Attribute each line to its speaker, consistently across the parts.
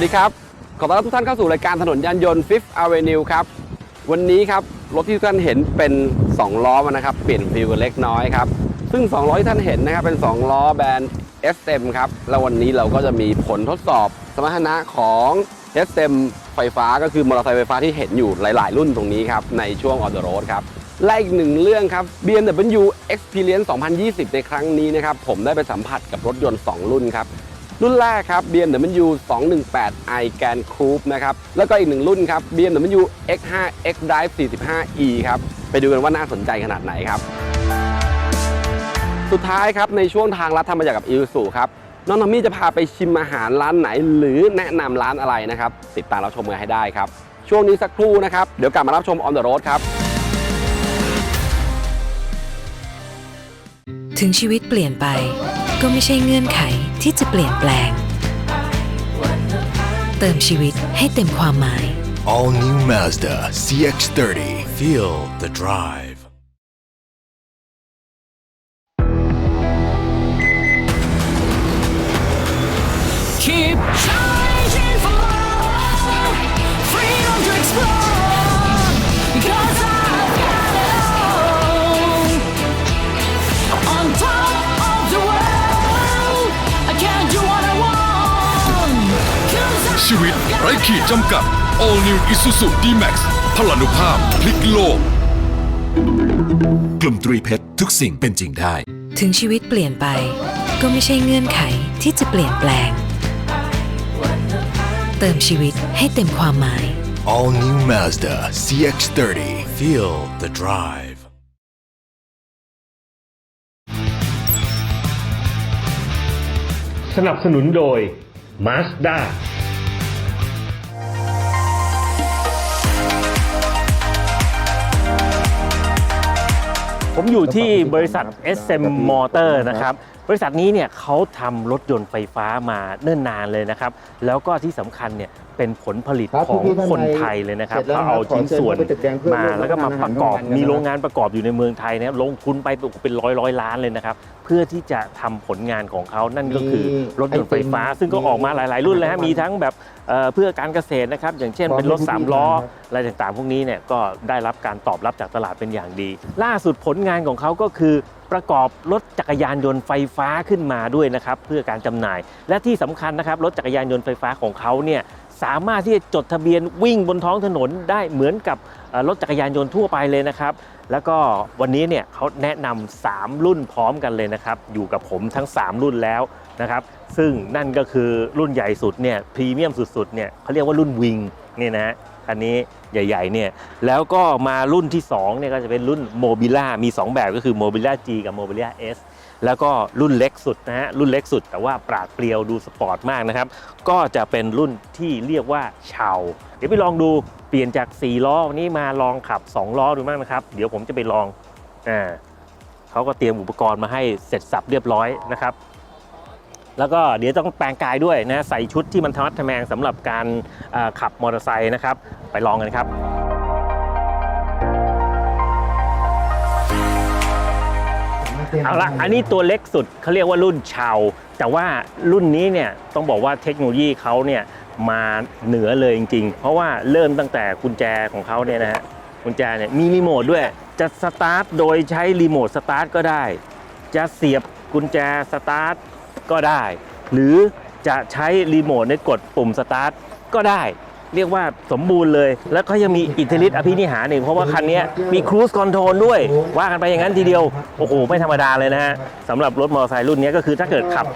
Speaker 1: วัสดีครับ ขอต้อนรับทุกท่านเข้าสู่รายการถนนยานยนต์ Fifth Avenue ครับ วันนี้ครับ รถที่ทุกท่านเห็นเป็น 2 ล้อมานะครับ เปลี่ยนฟิลกันเล็กน้อยครับ ซึ่ง 2 ล้อที่ท่านเห็นนะครับ เป็น 2 ล้อแบรนด์ SM ครับ แล้ววันนี้เราก็จะมีผลทดสอบสมรรถนะของ SM ไฟฟ้าก็คือมอเตอร์ไซค์ไฟฟ้าที่เห็นอยู่หลาย ๆ รุ่นตรงนี้ครับ ในช่วง On the Road ครับและอีกหนึ่งเรื่องครับ BMW Experience 2020 ในครั้งนี้นะครับ ผมได้ไปสัมผัสกับรถยนต์ 2 รุ่นครับ รุ่นแรกครับ BMW 218 i Gran Coupe นะครับ แล้วก็อีกหนึ่งรุ่นครับ BMW X5 X Drive 45e ครับ ไปดูกันว่าน่าสนใจขนาดไหนครับ สุดท้ายครับ ในช่วงทางลัดธรรมจากกับอิลสูครับ น้องทอมมี่จะพาไปชิมอาหารร้านไหน หรือแนะนำร้านอะไรนะครับ ติดตามรับชมกันให้ได้ครับ ช่วงนี้สักครู่นะครับ เดี๋ยวกลับมารับชม On the Road ครับ
Speaker 2: ถึงชีวิตเปลี่ยนไปก็ไม่ใช่เงื่อนไข ที่จะเปลี่ยนแปลง เติมชีวิตให้เต็มความหมาย
Speaker 3: All new Mazda CX30. Feel the drive.
Speaker 4: Keep charging
Speaker 5: ไร้ขีดจำกัด All New Isuzu D-Max พลานุภาพพลิกโลก
Speaker 3: กลุ่มตรีเพชรทุกสิ่งเป็นจริงได้
Speaker 2: ถึงชีวิตเปลี่ยนไป ก็ไม่ใช่เงื่อนไขที่จะเปลี่ยนแปลง เติมชีวิตให้เต็มความหมาย
Speaker 3: All new Mazda CX30. Feel the drive.
Speaker 6: สนับสนุนโดย Mazda ผมอยู่ที่บริษัท SM Motor นะครับ บริษัทนี้เนี่ยเขาทำรถยนต์ไฟฟ้ามาเนิ่นนานเลยนะครับ แล้วก็ที่สำคัญเนี่ยเป็นผลผลิต
Speaker 7: ครับ
Speaker 6: ของ
Speaker 7: พี่ๆท่าน
Speaker 6: คน
Speaker 7: ใด
Speaker 6: ไทยเลยนะครับ
Speaker 7: เสร็จแล้ว
Speaker 6: เขาเอา
Speaker 7: ครับ
Speaker 6: ชิ้นส่วน
Speaker 7: ขอเชิญเข้าไปตึกแดงเพื่อ
Speaker 6: มา
Speaker 7: ร่วม
Speaker 6: แล้วก็มา
Speaker 7: รับประ
Speaker 6: ประกอบ
Speaker 7: ทานอาหาร
Speaker 6: มีโรงงานประกอบอยู่ในเมืองไทยนะครับลงทุนไปเป็นร้อยร้อยล้านเลยนะครับเพื่อที่จะทำผลงานของเขานั่นก็คือรถยนต์ไฟฟ้า ซึ่งก็ออกมาหลาย ๆ รุ่นเลยฮะมีทั้งแบบเอ่อเพื่อการเกษตรนะครับ อย่างเช่นเป็นรถสามล้ออะไรต่างๆ พวกนี้เนี่ยก็ได้รับการตอบรับจากตลาดเป็นอย่างดี ล่าสุดผลงานของเขาก็คือประกอบรถจักรยานยนต์ไฟฟ้าขึ้นมาด้วยนะครับเพื่อการจำหน่าย และที่สำคัญนะครับรถจักรยานยนต์ไฟฟ้าของเขาเนี่ยสามารถที่จะจดทะเบียนวิ่งบนท้องถนนได้เหมือนกับเอ่อรถจักรยานยนต์ทั่วไปเลยนะครับ แล้วก็วันนี้เนี่ยเขาแนะนำ3รุ่นพร้อมกันเลยนะครับ อยู่กับผมทั้ง 3 รุ่นแล้วนะครับ ซึ่งนั่นก็คือรุ่นใหญ่สุดเนี่ยพรีเมียมสุดๆเนี่ยเขาเรียกว่ารุ่นวิงเนี่ยนะฮะคันนี้ใหญ่ๆเนี่ยแล้วก็มารุ่นที่2เนี่ยก็จะเป็นรุ่นโมบิล่ามี 2 แบบก็คือโมบิล่า G กับโมบิล่า S แล้วก็รุ่นเล็กสุดนะฮะรุ่นเล็กสุดแต่ว่าปราดเปรียวดูสปอร์ตมากนะครับ ก็จะเป็นรุ่นที่เรียกว่าชาว เดี๋ยวไปลองดูเปลี่ยนจาก 4 ล้อวันนี้มาลองขับ 2 ล้อดูบ้างนะครับ เดี๋ยวผมจะไปลองอ่าเขาก็เตรียมอุปกรณ์มาให้เสร็จสับเรียบร้อยนะครับ แล้วก็เดี๋ยวต้องแปลงกายด้วยนะใส่ชุดที่มันทมัดทแมงสำหรับการขับมอเตอร์ไซค์นะครับ ไปลองกันครับเอาละอันนี้ตัวเล็กสุดเขาเรียกว่ารุ่นชาว แต่ว่ารุ่นนี้เนี่ยต้องบอกว่าเทคโนโลยีเขาเนี่ย มาเหนือเลยจริง ๆ เพราะว่าเริ่มตั้งแต่กุญแจของเขาเนี่ยนะฮะกุญแจเนี่ยมีรีโมทด้วย จะสตาร์ทโดยใช้รีโมทสตาร์ทก็ได้ จะเสียบกุญแจสตาร์ทก็ได้ หรือจะใช้รีโมทในกดปุ่มสตาร์ทก็ได้ เรียกว่าสมบูรณ์เลย แล้วก็ยังมีอิทธิฤทธิ์อภินิหารอีกเพราะว่าคันนี้มีครูซคอนโทรลด้วย ว่ากันไปอย่างนั้นทีเดียว โอ้โห ไม่ธรรมดาเลยนะฮะสำหรับรถมอเตอร์ไซค์รุ่นนี้ก็คือถ้าเกิดขับ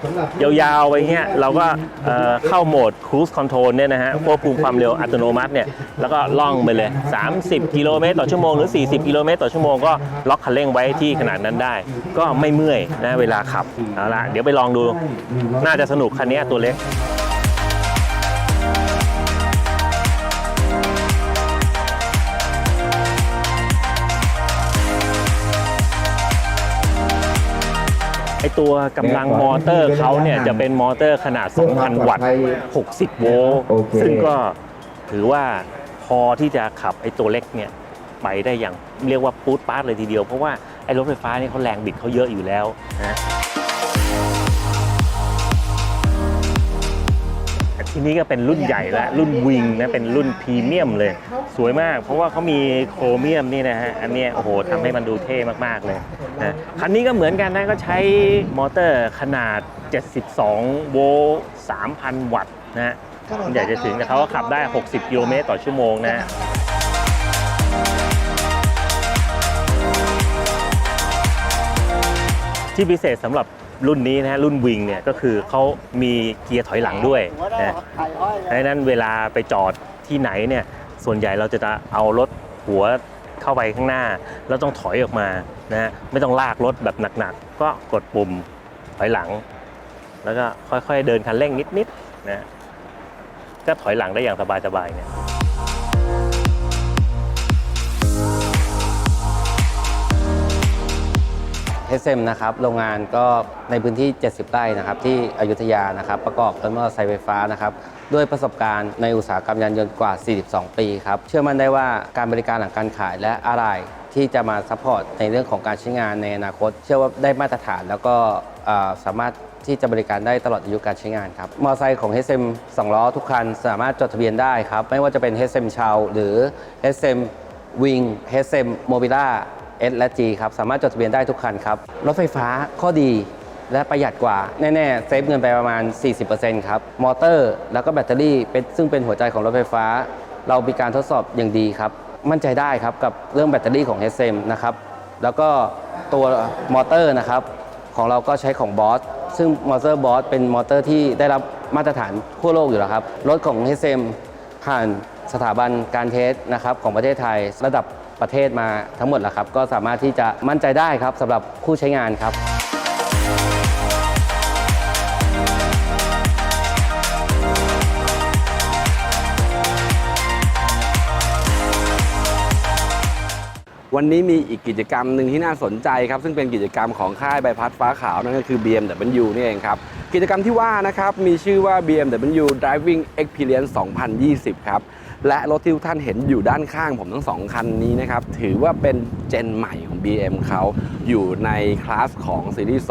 Speaker 6: ยาวๆไปเงี้ยเราก็เเข้าโหมดครูซคอนโทรลเนี่ยนะฮะควบคุมความเร็วอัตโนมัติเนี่ยแล้วก็ล่องไปเลย 30 กิโลเมตรต่อชั่วโมงหรือ 40 กิโลเมตรต่อชั่วโมงก็ล็อกคันเร่งไว้ที่ขนาดนั้นได้ ก็ไม่เมื่อยนะเวลาขับเอาละเดี๋ยวไปลองดูน่าจะสนุกคันนี้ตัวเล็ก ไอตัวกำลังมอเตอร์เขาเนี่ยจะเป็นมอเตอร์ขนาด 2,000 วัตต์ 60 โวลต์
Speaker 7: โอเค
Speaker 6: ซึ่งก็ถือว่าพอที่จะขับไอตัวเล็กเนี่ยไปได้อย่างเรียกว่าปูดปาร์ตเลยทีเดียว เพราะว่าไอรถไฟฟ้านี่เขาแรงบิดเขาเยอะอยู่แล้วนะ ทีนี้ก็เป็นรุ่นใหญ่แล้วรุ่นวิงนะเป็นรุ่นพรีเมียมเลย สวยมาก เพราะว่าเขามีโครเมียมนี่นะฮะอันนี้โอ้โหทำให้มันดูเท่มากๆเลยนะคันนี้ก็เหมือนกันนะก็ใช้มอเตอร์ขนาด 72 โวลต์3,000 วัตต์นะฮะอยากจะถึงแต่เขาก็ขับได้ 60 กิโลเมตรต่อชั่วโมงนะฮะที่พิเศษสำหรับ รุ่นนี้นะฮะรุ่นวิงเนี่ยก็คือเขามีเกียร์ถอยหลังด้วยนะดังนั้นเวลาไปจอดที่ไหนเนี่ยส่วนใหญ่เราจะเอารถหัวเข้าไปข้างหน้า แล้วต้องถอยออกมานะฮะไม่ต้องลากรถแบบหนักๆ ก็กดปุ่มถอยหลัง แล้วก็ค่อยๆเดินคันเร่งนิดๆนะก็ถอยหลังได้อย่างสบายๆเนี่ย
Speaker 8: เ s มนะครับโรงงานก็ในพื้นที่ 70 ไร่นะครับที่อยุธยานะครับประกอบรถมอเตอร์ไซค์ไฟฟ้านะครับด้วยประสบการณ์ในอุตสาหกรรมยานยนต์กว่า 42 ปีครับเชื่อมั่นได้ว่าการบริการหลังการขายและอะไรที่จะมาซัพพอร์ตในเรื่องของการใช้งานในอนาคต เชื่อว่าได้มาตรฐานแล้วก็สามารถที่จะบริการได้ตลอดอายุการใช้งานครับ มอเตอร์ไซค์ของ HM 2 ล้อทุกคันสามารถจดทะเบียนได้ครับ ไม่ว่าจะเป็น HM เชาหรือ HM Wing HM Mobila S และ G ครับ สามารถจดทะเบียนได้ทุกคันครับ รถไฟฟ้าข้อดีและประหยัดกว่า แน่ๆ เซฟเงินไปประมาณ 40%ครับ มอเตอร์ แล้วก็แบตเตอรี่เป็นซึ่งเป็นหัวใจของรถไฟฟ้า เรามีการทดสอบอย่างดีครับ มั่นใจได้ครับกับเรื่องแบตเตอรี่ของ SM นะครับ แล้วก็ตัวมอเตอร์นะครับ ของเราก็ใช้ของบอสซึ่งมอเตอร์บอสเป็นมอเตอร์ที่ได้รับมาตรฐานทั่วโลกอยู่แล้วครับ รถของ SM ผ่านสถาบันการเทสนะครับของประเทศไทยระดับ ประเทศมาทั้งหมดแล้วครับ ก็สามารถที่จะมั่นใจได้ครับสำหรับผู้ใช้งานครับ
Speaker 1: วันนี้มีอีกกิจกรรมหนึ่งที่น่าสนใจครับ ซึ่งเป็นกิจกรรมของค่ายใบพัดฟ้าขาวนั่นก็คือ BMW นี่เองครับ กิจกรรมที่ว่านะครับ มีชื่อว่า BMW Driving Experience 2020 ครับ และรถที่ทุกท่านเห็นอยู่ด้านข้างผมทั้งสองคันนี้นะครับ ถือว่าเป็นเจนใหม่ของ BM เขาอยู่ในคลาสของซีรีส์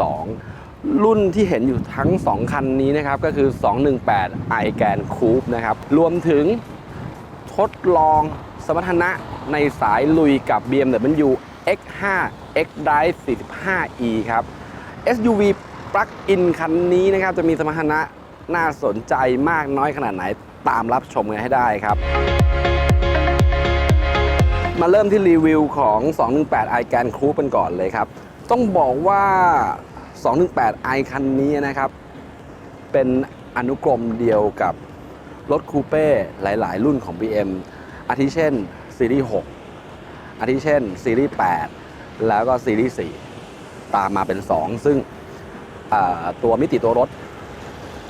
Speaker 1: 2รุ่นที่เห็นอยู่ทั้ง 2 คันนี้นะครับ ก็คือ 218 i g a n Coupe นะครับ รวมถึงทดลองสมรรถนะในสายลุยกับ BMW X5 X Drive 45e ครับ SUV Plug-in คันนี้นะครับ จะมีสมรรถนะน่าสนใจมากน้อยขนาดไหน ตามรับชมกันให้ได้ครับ มาเริ่มที่รีวิวของ 218 i g a n Coupe กันก่อนเลยครับ ต้องบอกว่า 218 i คันนี้นะครับ เป็นอนุกรมเดียวกับรถคูเป้หลาย ๆ รุ่นของ BM อาทิเช่นซีรีส์ 6 อาทิเช่นซีรีส์ 8 แล้วก็ซีรีส์ 4 ตามมาเป็น 2 ซึ่งตัวมิติตัวรถ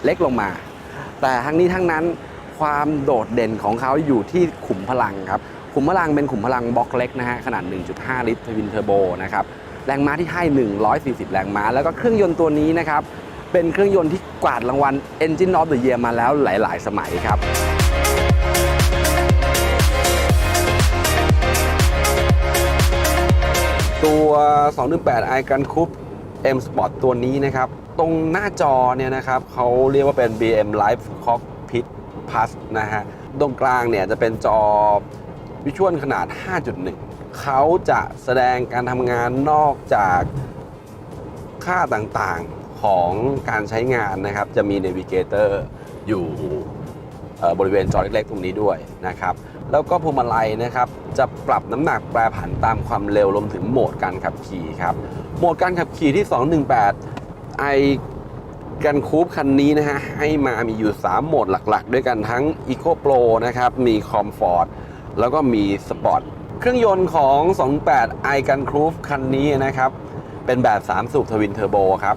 Speaker 1: เล็กลงมา แต่ทั้งนี้ทั้งนั้น ความโดดเด่นของเขาอยู่ที่ขุมพลังครับ ขุมพลังเป็นขุมพลังบล็อกเล็กนะฮะขนาด 1.5 ลิตรทวินเทอร์โบนะครับ แรงม้าที่ให้ 140 แรงม้า แล้วก็เครื่องยนต์ตัวนี้นะครับ เป็นเครื่องยนต์ที่กวาดรางวัล Engine of the Year มาแล้วหลาย ๆ สมัยครับตัว 218 i กันคุป M Sport ตัวนี้นะครับ ตรงหน้าจอเนี่ยนะครับเขาเรียกว่าเป็น BM Live Cockpit Plus นะฮะ ตรงกลางเนี่ยจะเป็นจอวิชวลขนาด 5.1 เขาจะแสดงการทำงานนอกจากค่าต่างๆของการใช้งานนะครับ จะมี Navigator อยู่บริเวณจอเล็กๆตรงนี้ด้วยนะครับ แล้วก็พวงมาลัยนะครับ จะปรับน้ำหนักแปรผันตามความเร็วรวมถึงโหมดการขับขี่ครับ โหมดการขับขี่ที่ 218 i กันคูปคันนี้นะฮะให้มามีอยู่ 3 โหมดหลักๆ ด้วยกันทั้ง Eco Pro นะครับ มี Comfort แล้วก็มี Sport เครื่องยนต์ของ 28 i กันคูปคันนี้นะครับ เป็นแบบ 3 สูบทวินเทอร์โบครับ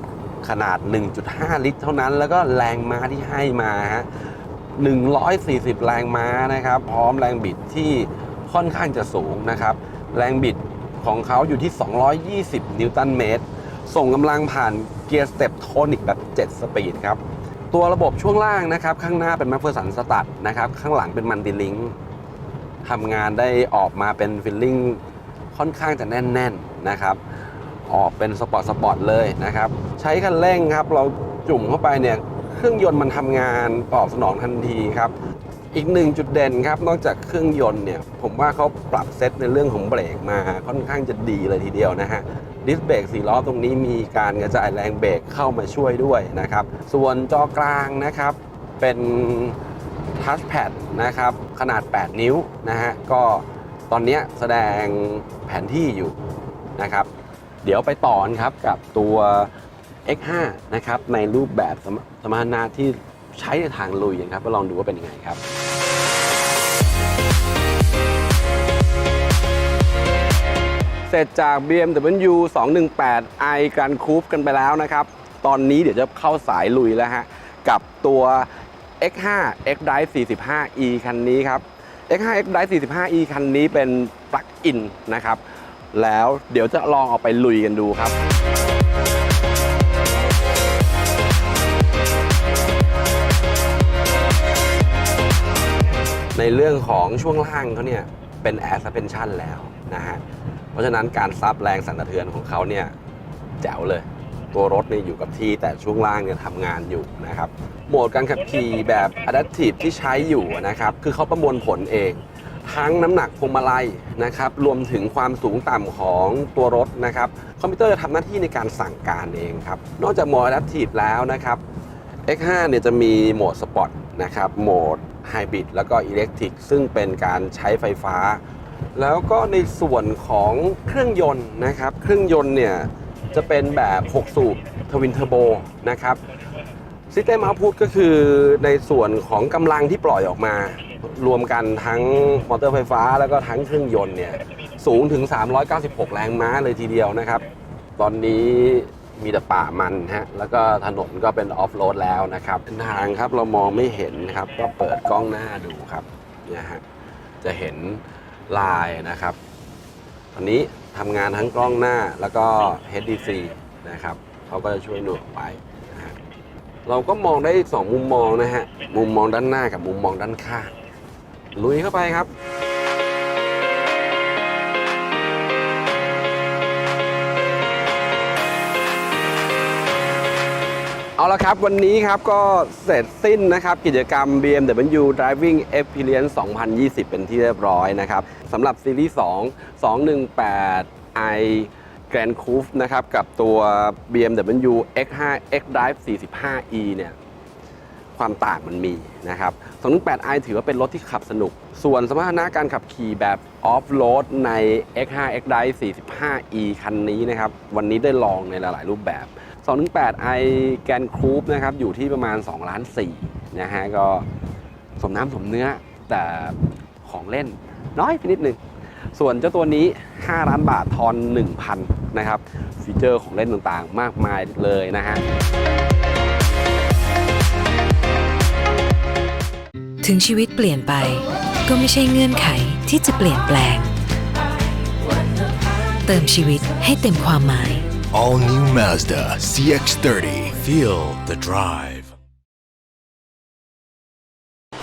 Speaker 1: ขนาด 1.5 ลิตรเท่านั้น แล้วก็แรงม้าที่ให้มาฮะ140 แรงม้านะครับ พร้อมแรงบิดที่ค่อนข้างจะสูงนะครับ แรงบิดของเขาอยู่ที่ 220 นิวตันเมตร ส่งกำลังผ่าน เกียร์สเต็ปโทนิกแบบ 7 สปีดครับ ตัวระบบช่วงล่างนะครับ ข้างหน้าเป็นแมคเฟอร์สันสตัดนะครับ ข้างหลังเป็นมันติลิงทำงานได้ออกมาเป็นฟิลลิ่งค่อนข้างจะแน่นๆนะครับ ออกเป็นสปอร์ตสปอร์ตเลยนะครับ ใช้คันเร่งครับ เราจุ่มเข้าไปเนี่ย เครื่องยนต์มันทำงานตอบสนองทันทีครับ อีกหนึ่งจุดเด่นครับ นอกจากเครื่องยนต์เนี่ย ผมว่าเขาปรับเซตในเรื่องของเบรกมาค่อนข้างจะดีเลยทีเดียวนะฮะ ดิสเบรกสี่ล้อตรงนี้มีการกระจายแรงเบรกเข้ามาช่วยด้วยนะครับ ส่วนจอกลางนะครับเป็นทัชแพดนะครับขนาด 8 นิ้วนะฮะก็ตอนนี้แสดงแผนที่อยู่นะครับ เดี๋ยวไปต่อนครับกับตัว X5 นะครับในรูปแบบสมรรถนะที่ใช้ในทางลุยนะครับก็ลองดูว่าเป็นยังไงครับ เสร็จจาก BMW 218 i กันคูปกันไปแล้วนะครับ ตอนนี้เดี๋ยวจะเข้าสายลุยแล้วฮะ กับตัว X5 X Drive 45e คันนี้ครับ X5 X Drive 45e คันนี้เป็นปลั๊กอินนะครับ แล้วเดี๋ยวจะลองเอาไปลุยกันดูครับในเรื่องของช่วงล่างเขาเนี่ยเป็น Air Suspension แล้วนะฮะ เพราะฉะนั้นการซับแรงสั่นสะเทือนของเขาเนี่ยแจ๋วเลย ตัวรถเนี่ยอยู่กับที่แต่ช่วงล่างเนี่ยทำงานอยู่นะครับโหมดการขับขี่แบบ Adaptive ที่ใช้อยู่นะครับคือเขาประมวลผลเอง ทั้งน้ำหนักพวงมาลัยนะครับรวมถึงความสูงต่ำของตัวรถนะครับคอมพิวเตอร์จะทำหน้าที่ในการสั่งการเองครับนอกจากโหมด Adaptive แล้วนะครับ X5 เนี่ยจะมีโหมดสปอร์ตนะครับโหมดไฮบริดแล้วก็อิเล็กทริกซึ่งเป็นการใช้ไฟฟ้า แล้วก็ในส่วนของเครื่องยนต์นะครับ เครื่องยนต์เนี่ยจะเป็นแบบ 6 สูบทวินเทอร์โบนะครับซิสเต็มเอาพุตก็คือในส่วนของกำลังที่ปล่อยออกมา รวมกันทั้งมอเตอร์ไฟฟ้าแล้วก็ทั้งเครื่องยนต์เนี่ยสูงถึง 396 แรงม้าเลยทีเดียวนะครับ ตอนนี้มีแต่ป่ามันฮะ แล้วก็ถนนก็เป็นออฟโรดแล้วนะครับทางครับเรามองไม่เห็นครับ ก็เปิดกล้องหน้าดูครับเนี่ยฮะจะเห็น ลายนะครับ อันนี้ทำงานทั้งกล้องหน้าแล้วก็ HDC นะครับเขาก็จะช่วยหน่วงไปนะฮะเราก็มองได้สองมุมมองนะฮะ มุมมองด้านหน้ากับมุมมองด้านข้าง ลุยเข้าไปครับ เอาละครับ วันนี้ครับก็เสร็จสิ้นนะครับ กิจกรรม BMW Driving Experience 2020 เป็นที่เรียบร้อยนะครับสำหรับซีรีส์ 2 218 i Grand Coupe นะครับ กับตัว BMW X5 X Drive 45e เนี่ยความต่างมันมีนะครับ 218i ถือว่าเป็นรถที่ขับสนุก ส่วนสมรรถนะการขับขี่แบบออฟโรดใน X5 X Drive 45e คันนี้นะครับ วันนี้ได้ลองในหลาย ๆ รูปแบบ 218i แกนครูปนะครับอยู่ที่ประมาณ2ล้าน4นะฮะก็สมน้ำสมเนื้อแต่ของเล่นน้อยไปนิดนึง ส่วนเจ้าตัวนี้ 5 ล้านบาททอน 1,000 นะครับฟีเจอร์ของเล่นต่างๆ มากมายเลยนะฮะ
Speaker 2: ถึงชีวิตเปลี่ยนไปก็ไม่ใช่เงื่อนไขที่จะเปลี่ยนแปลง เติมชีวิตให้เต็มความหมาย
Speaker 3: All new Mazda CX30. Feel the drive.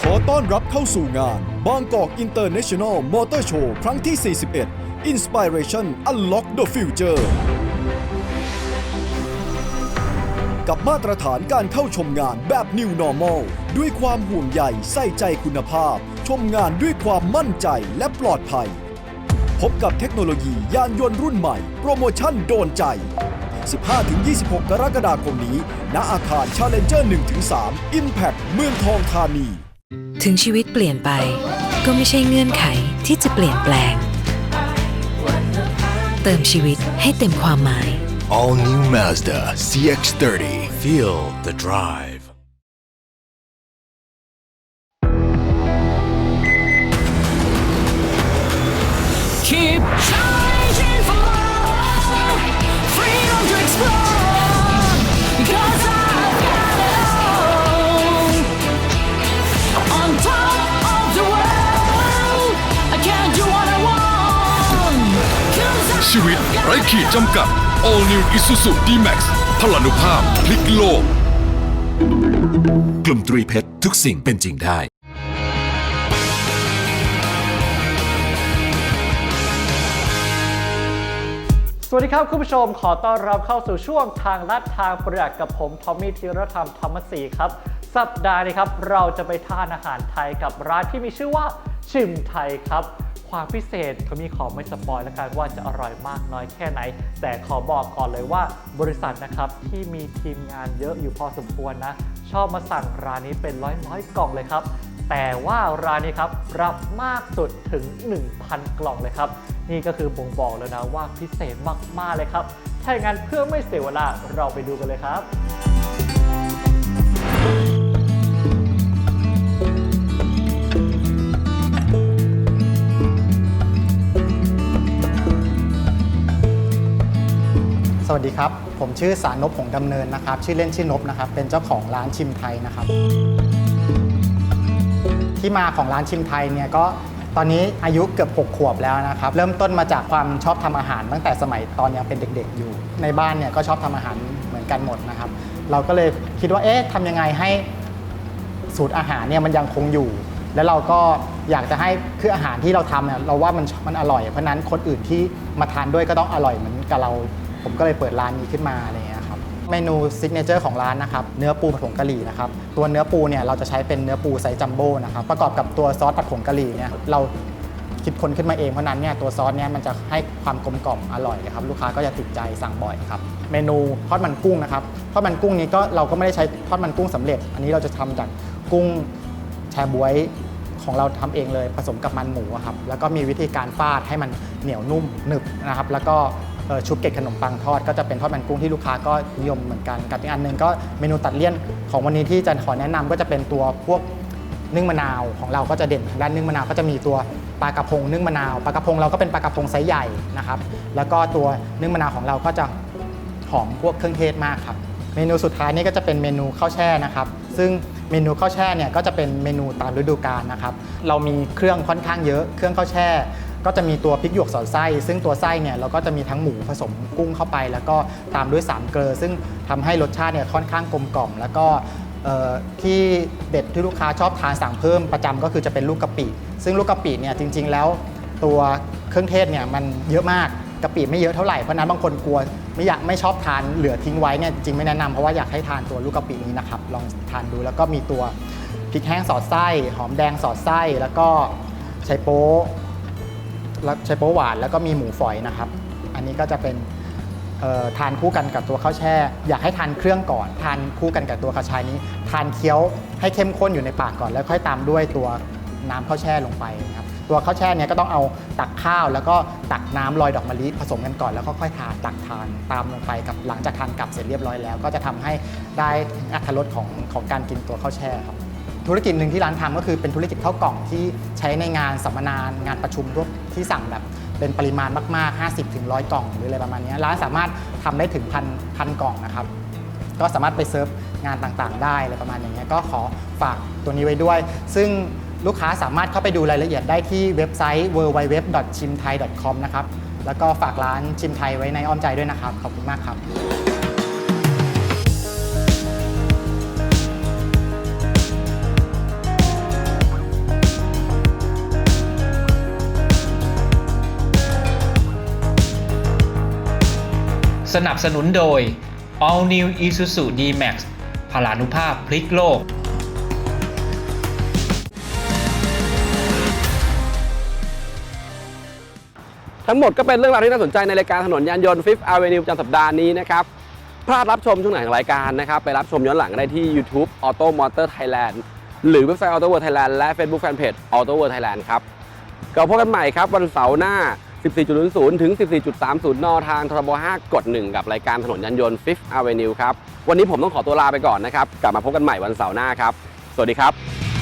Speaker 7: ขอต้อนรับเข้าสู่งานบางกอก International Motor Show ครั้งที่ 41 Inspiration Unlock the Future กับมาตรฐานการเข้าชมงานแบบ New Normal ด้วยความห่วงใยใส่ใจคุณภาพ ชมงานด้วยความมั่นใจและปลอดภัย บกับเทคโนโลยียานยนต์รุ่นใหม่ โปรโมชั่นโดนใจ 15-26 กรกฎาคมนี้ ณ อาคาร Challenger 1-3 Impact เมืองทองธานี
Speaker 2: ถึงชีวิตเปลี่ยนไป ก็ไม่ใช่เงื่อนไขที่จะเปลี่ยนแปลง เติมชีวิตให้เต็มความหมาย
Speaker 3: All new Mazda CX30. Feel the drive.
Speaker 5: ชีวิต ไร้ขีดจำกัด All New Isuzu D-Max พลานุภาพพลิกโลก
Speaker 9: กลุ่มตรีเพชรทุกสิ่งเป็นจริงได้
Speaker 10: สวัสดีครับ คุณผู้ชมขอต้อนรับเข้าสู่ช่วงทางลัดทางประหยัดกับผมทอมมี่ธีรธรรมธรรมศรีครับ สัปดาห์นี้ครับ เราจะไปทานอาหารไทยกับร้านที่มีชื่อว่าชิมไทยครับ ความพิเศษเขามีขอไม่สปอยแล้วกันว่าจะอร่อยมากน้อยแค่ไหน แต่ขอบอกก่อนเลยว่าบริษัทนะครับที่มีทีมงานเยอะอยู่พอสมควรนะ ชอบมาสั่งร้านนี้เป็นร้อยร้อยๆกล่องเลยครับแต่ว่าร้านนี้ครับรับมากสุดถึง 1,000 กล่องเลยครับ นี่ก็คือบ่งบอกแล้วนะว่าพิเศษมาก ๆ เลยครับถ้าอย่างนั้นเพื่อไม่เสียเวลาเราไปดูกันเลยครับ
Speaker 11: สวัสดีครับ ผมชื่อสารนพผงดำเนินนะครับ ชื่อเล่นชื่อนพนะครับ เป็นเจ้าของร้านชิมไทยนะครับ ที่มาของร้านชิมไทยเนี่ยก็ตอนนี้อายุเกือบ 6 ขวบแล้วนะครับ เริ่มต้นมาจากความชอบทำอาหารตั้งแต่สมัยตอนยังเป็นเด็กๆอยู่ ในบ้านเนี่ยก็ชอบทำอาหารเหมือนกันหมดนะครับ เราก็เลยคิดว่าเอ๊ะทำยังไงให้สูตรอาหารเนี่ยมันยังคงอยู่ แล้วเราก็อยากจะให้คืออาหารที่เราทำเนี่ยเราว่ามันมันอร่อย เพราะนั้นคนอื่นที่มาทานด้วยก็ต้องอร่อยเหมือนกับเรา ผมก็เลยเปิดร้านนี้ขึ้นมาอะไรเงี้ยครับเมนูซิกเนเจอร์ของร้านนะครับเนื้อปูผัดผงกะหรี่นะครับตัวเนื้อปูเนี่ยเราจะใช้เป็นเนื้อปูไซส์จัมโบ้นะครับประกอบกับตัวซอสผัดผงกะหรี่เนี่ยเราคิดค้นขึ้นมาเองเพราะนั้นเนี่ยตัวซอสเนี่ยมันจะให้ความกลมกล่อมอร่อยครับลูกค้าก็จะติดใจสั่งบ่อยครับเมนูทอดมันกุ้งนะครับทอดมันกุ้งนี้ก็เราก็ไม่ได้ใช้ทอดมันกุ้งสำเร็จ อันนี้เราจะทำจากกุ้งแชบวยของเราทำเองเลยผสมกับมันหมูครับแล้วก็มีวิธีการฟาดให้มันเหนียวนุ่มหนึบนะครับ แล้วก็ ชุบเกล็ดขนมปังทอดก็จะเป็นทอดมันกุ้งที่ลูกค้าก็นิยมเหมือนกันกับอีกอันหนึ่งก็เมนูตัดเลี่ยนของวันนี้ที่จะขอแนะนำก็จะเป็นตัวพวกนึ่งมะนาวของเราก็จะเด่นทางด้านนึ่งมะนาวก็จะมีตัวปลากระพงนึ่งมะนาวปลากระพงเราก็เป็นปลากระพงไซส์ใหญ่นะครับ แล้วก็ตัวนึ่งมะนาวของเราก็จะหอมพวกเครื่องเทศมากครับ เมนูสุดท้ายนี่ก็จะเป็นเมนูข้าวแช่นะครับ ซึ่งเมนูข้าวแช่เนี่ยก็จะเป็นเมนูตามฤดูกาลนะครับ เรามีเครื่องค่อนข้างเยอะ เครื่องข้าวแช่ ก็จะมีตัวพริกหยวกสอดไส้ ซึ่งตัวไส้เนี่ยเราก็จะมีทั้งหมูผสมกุ้งเข้าไป แล้วก็ตามด้วยสามเกลือ ซึ่งทำให้รสชาติเนี่ยค่อนข้างกลมกล่อม แล้วก็ที่เด็ดที่ลูกค้าชอบทานสั่งเพิ่มประจำก็คือจะเป็นลูกกะปิ ซึ่งลูกกะปิเนี่ยจริง ๆ แล้วตัวเครื่องเทศเนี่ยมันเยอะมากกะปิไม่เยอะเท่าไหร่เพราะฉะนั้นบางคนกลัวไม่อยากไม่ชอบทานเหลือทิ้งไว้เนี่ยจริงไม่แนะนำเพราะว่าอยากให้ทานตัวลูกกะปินี้นะครับลองทานดูแล้วก็มีตัวพริกแห้งสอดไส้ หอมแดงสอดไส้ แล้วก็ไชโป๊ แล้โป๊หวานแล้วก็มีหมูฝอยนะครับ อันนี้ก็จะเป็นทานคู่กันกับตัวข้าวแช่ อยากให้ทานเครื่องก่อน ทานคู่กันกับตัวกระชายนี้ ทานเคี้ยวให้เข้มข้นอยู่ในปากก่อน แล้วค่อยตามด้วยตัวน้ำข้าวแช่ลงไปนะครับตัวข้าวแช่เนี่ยก็ต้องเอาตักข้าวแล้วก็ตักน้ำลอยดอกมะลิผสมกันก่อนแล้วก็ค่อยทานตักทานตามลงไปกับหลังจากทานกลับเสร็จเรียบร้อยแล้ว ก็จะทำให้ได้อรรถรสของของการกินตัวข้าวแช่ครับ ธุรกิจหนึ่งที่ร้านทำก็คือเป็นธุรกิจข้าวกล่องที่ใช้ในงานสัมมนางานประชุมพวกที่สั่งแบบเป็นปริมาณมาก ๆ 50ถึง100กล่องหรืออะไรประมาณนี้ร้านสามารถทำได้ถึงพันพันกล่องนะครับ ก็สามารถไปเซิร์ฟงานต่างๆ ได้อะไรประมาณอย่างเงี้ยก็ขอฝากตัวนี้ไว้ด้วย ซึ่งลูกค้าสามารถเข้าไปดูรายละเอียดได้ที่เว็บไซต์ www.chimthai.com นะครับแล้วก็ฝากร้านชิมไทยไว้ในอ้อมใจด้วยนะครับ ขอบคุณมากครับ
Speaker 12: สนับสนุนโดย All New Isuzu D-Max พลานุภาพพลิกโลก
Speaker 1: ทั้งหมดก็เป็นเรื่องราวที่น่าสนใจในรายการถนนยานยนต์ Fifth Avenue ประจำสัปดาห์นี้นะครับพลาดรับชมช่วงไหนของรายการนะครับ ไปรับชมย้อนหลังได้ที่ YouTube Auto Motor Thailand หรือเว็บไซต์ Auto World Thailand และ Facebook Fanpage Auto World Thailand ครับก็พบกันใหม่ครับวันเสาร์หน้า 14.00 ถึง 14.30 น ทางทรบ5 กด 1 กับรายการถนนยันยนต์ Fifth Avenue ครับ วันนี้ผมต้องขอตัวลาไปก่อนนะครับ กลับมาพบกันใหม่วันเสาร์หน้าครับ สวัสดีครับ